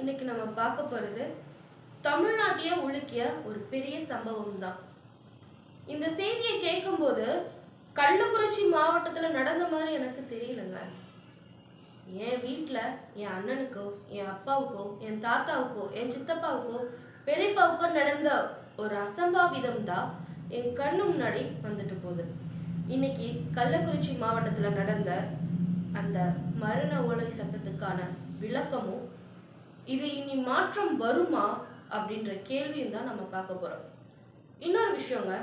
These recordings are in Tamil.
இன்னைக்கு நம்ம பார்க்க போகிறது தமிழ்நாட்டையே உலுக்கிய ஒரு பெரிய சம்பவம் தான் இந்த செய்தியை கேட்கும்போது கள்ளக்குறிச்சி மாவட்டத்தில் நடந்த மாதிரி எனக்கு தெரியலங்க. என் வீட்டில் என் அண்ணனுக்கோ என் அப்பாவுக்கோ என் தாத்தாவுக்கோ என் சித்தப்பாவுக்கோ பெரியப்பாவுக்கோ நடந்த ஒரு அசம்பாவிதம் தான் என் கண்ணு முன்னாடி வந்துட்டு போகுது. இன்னைக்கு கள்ளக்குறிச்சி மாவட்டத்தில் நடந்த அந்த மரண ஓலை சத்தத்துக்கான விளக்கமும் இது இனி மாற்றம் வருமா அப்படின்ற கேள்வியும் தான் நம்ம பார்க்க போகிறோம் இன்னொரு விஷயங்க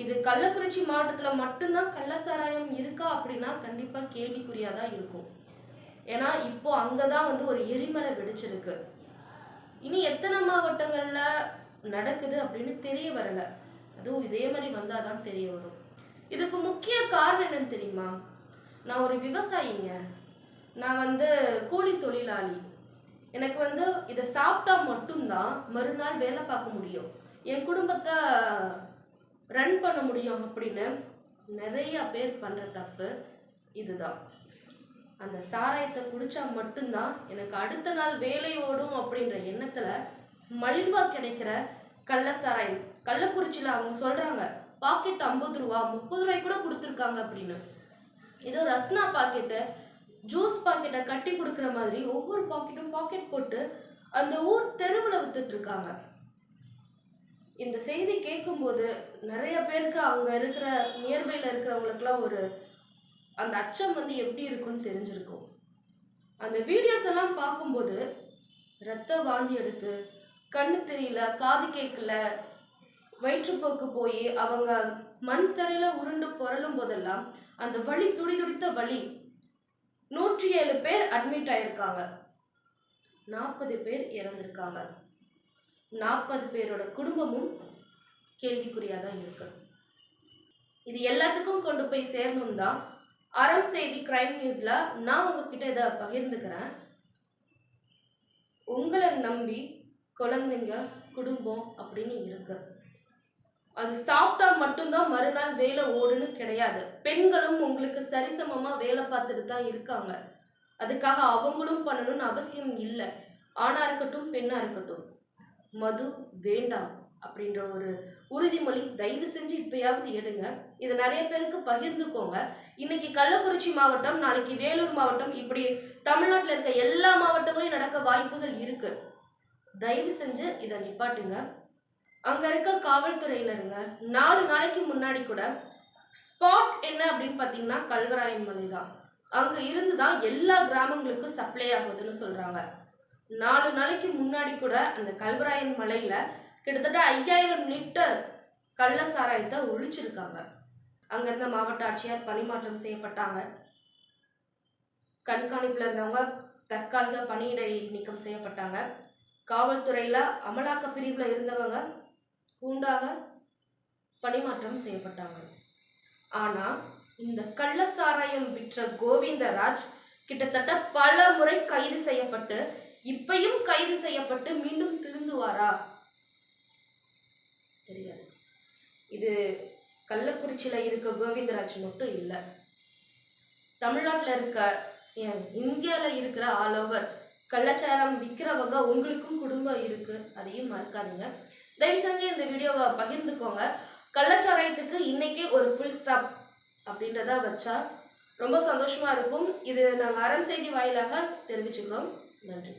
இது கள்ளக்குறிச்சி மாவட்டத்தில் மட்டும்தான் கள்ளசாராயம் இருக்கா அப்படின்னா கண்டிப்பாக கேள்விக்குறியாக தான் இருக்கும். ஏன்னா இப்போ அங்கே தான் வந்து ஒரு எரிமலை வெடிச்சிருக்கு. இனி எத்தனை மாவட்டங்களில் நடக்குது அப்படின்னு தெரிய வரல. அதுவும் இதே மாதிரி வந்தால் தான் தெரிய வரும். இதுக்கு முக்கிய காரணம் என்னன்னு தெரியுமா? நான் ஒரு விவசாயிங்க. நான் வந்து கூலி தொழிலாளி. எனக்கு வந்து இதை சாப்பிட்டா மட்டும்தான் மறுநாள் வேலை பார்க்க முடியும். என் குடும்பத்தை ரன் பண்ண முடியும் அப்படின்னு நிறைய பேர் பண்ணுற தப்பு இதுதான். அந்த சாராயத்தை குடித்தா மட்டும்தான் எனக்கு அடுத்த நாள் வேலை ஓடும் அப்படின்ற எண்ணத்தில் மலிவாக கிடைக்கிற கள்ள சாராயம். கள்ளக்குறிச்சியில் அவங்க சொல்கிறாங்க பாக்கெட் ஐம்பது ரூபா முப்பது ரூபாய் கூட கொடுத்துருக்காங்க அப்படின்னு. ஏதோ ரஸ்னா பாக்கெட்டு ஜூஸ் பாக்கெட்டை கட்டி கொடுக்குற மாதிரி ஒவ்வொரு பாக்கெட்டும் பாக்கெட் போட்டு அந்த ஊர் தெருவில் வித்துட்ருக்காங்க இந்த செய்தி கேட்கும்போது நிறைய பேருக்கு அவங்க இருக்கிற நியர்பையில் இருக்கிறவங்களுக்குலாம் ஒரு அந்த அச்சம் வந்து எப்படி இருக்கும்னு தெரிஞ்சிருக்கும். அந்த வீடியோஸ் எல்லாம் பார்க்கும்போது ரத்த வாந்தி எடுத்து கண்ணு தெரியல காது கேட்கல வயிற்றுப்போக்கு போய் அவங்க மண் தரையில் உருண்டு புரளும் போதெல்லாம் அந்த வழி துடி துடித்த வழி நூற்றி ஏழு பேர் அட்மிட் ஆயிருக்காங்க. நாற்பது பேர் இறந்திருக்காங்க. நாற்பது பேரோட குடும்பமும் கேள்விக்குறியாக தான் இருக்கு. இது எல்லாத்துக்கும் கொண்டு போய் சேரணும் தான். அறம் செய்தி கிரைம் நியூஸில் நான் உங்ககிட்ட இதை பகிர்ந்துக்கிறேன். உங்களை நம்பி குழந்தைங்க குடும்பம் அப்படின்னு இருக்குது அது சாப்பிட்டா மட்டும்தான் மறுநாள் வேலை ஓடுன்னு கிடையாது. பெண்களும் உங்களுக்கு சரிசமமாக வேலை பார்த்துட்டு தான் இருக்காங்க. அதுக்காக அவங்களும் பண்ணணும்னு அவசியம் இல்லை. ஆணாக இருக்கட்டும் பெண்ணாக இருக்கட்டும். மது வேண்டாம் அப்படின்ற ஒரு உறுதிமொழி தயவு செஞ்சு இப்பயாவது எடுங்க. இதை நிறைய பேருக்கு பகிர்ந்துக்கோங்க. இன்னைக்கு கள்ளக்குறிச்சி மாவட்டம் நாளைக்கு வேலூர் மாவட்டம் இப்படி தமிழ்நாட்டில் இருக்க எல்லா மாவட்டங்களையும் நடக்க வாய்ப்புகள் இருக்கு. தயவு செஞ்சு இதை நிப்பாட்டுங்க. அங்கே இருக்க காவல்துறையினருங்க நாலு நாளைக்கு முன்னாடி கூட ஸ்பாட் என்ன அப்படின்னு பார்த்தீங்கன்னா கல்வராயன் மலை தான். அங்கே இருந்து தான் எல்லா கிராமங்களுக்கும் சப்ளை ஆகுதுன்னு சொல்கிறாங்க நாலு நாளைக்கு முன்னாடி கூட அந்த கல்வராயன் மலையில் கிட்டத்தட்ட ஐயாயிரம் லிட்டர் கள்ள சாராயத்தை ஒழிச்சிருக்காங்க அங்கேருந்த மாவட்ட ஆட்சியார் பணிமாற்றம் செய்யப்பட்டாங்க. கண்காணிப்பில் இருந்தவங்க தற்காலிக பணியிடை நீக்கம் செய்யப்பட்டாங்க. காவல்துறையில் அமலாக்க பிரிவில் இருந்தவங்க கூண்டாக பணிமாற்றம் செய்யப்பட்டாங்க. ஆனால் இந்த கள்ள சாராயம் விற்ற கோவிந்தராஜ் கிட்டத்தட்ட பல முறை கைது செய்யப்பட்டு இப்பையும் கைது செய்யப்பட்டு மீண்டும் திருந்துவாரா? தெரியாது. இது கள்ளக்குறிச்சியில் இருக்க கோவிந்தராஜ் மட்டும் இல்லை. தமிழ்நாட்டில் இருக்க இந்தியாவில் இருக்கிற ஆல் ஓவர் கள்ளச்சாரம் விற்கிறவங்க உங்களுக்கும் குடும்பம் இருக்கு. அதையும் மறக்காதீங்க. தயவு செஞ்சு இந்த வீடியோவை பகிர்ந்துக்கோங்க. கள்ளச்சாராயத்துக்கு இன்னைக்கே ஒரு ஃபுல் ஸ்டாப் அப்படின்றத வச்சா ரொம்ப சந்தோஷமா இருக்கும். இது நாங்கள் அறம் செய்தி வாயிலாக தெரிவிச்சுக்கிறோம். நன்றி.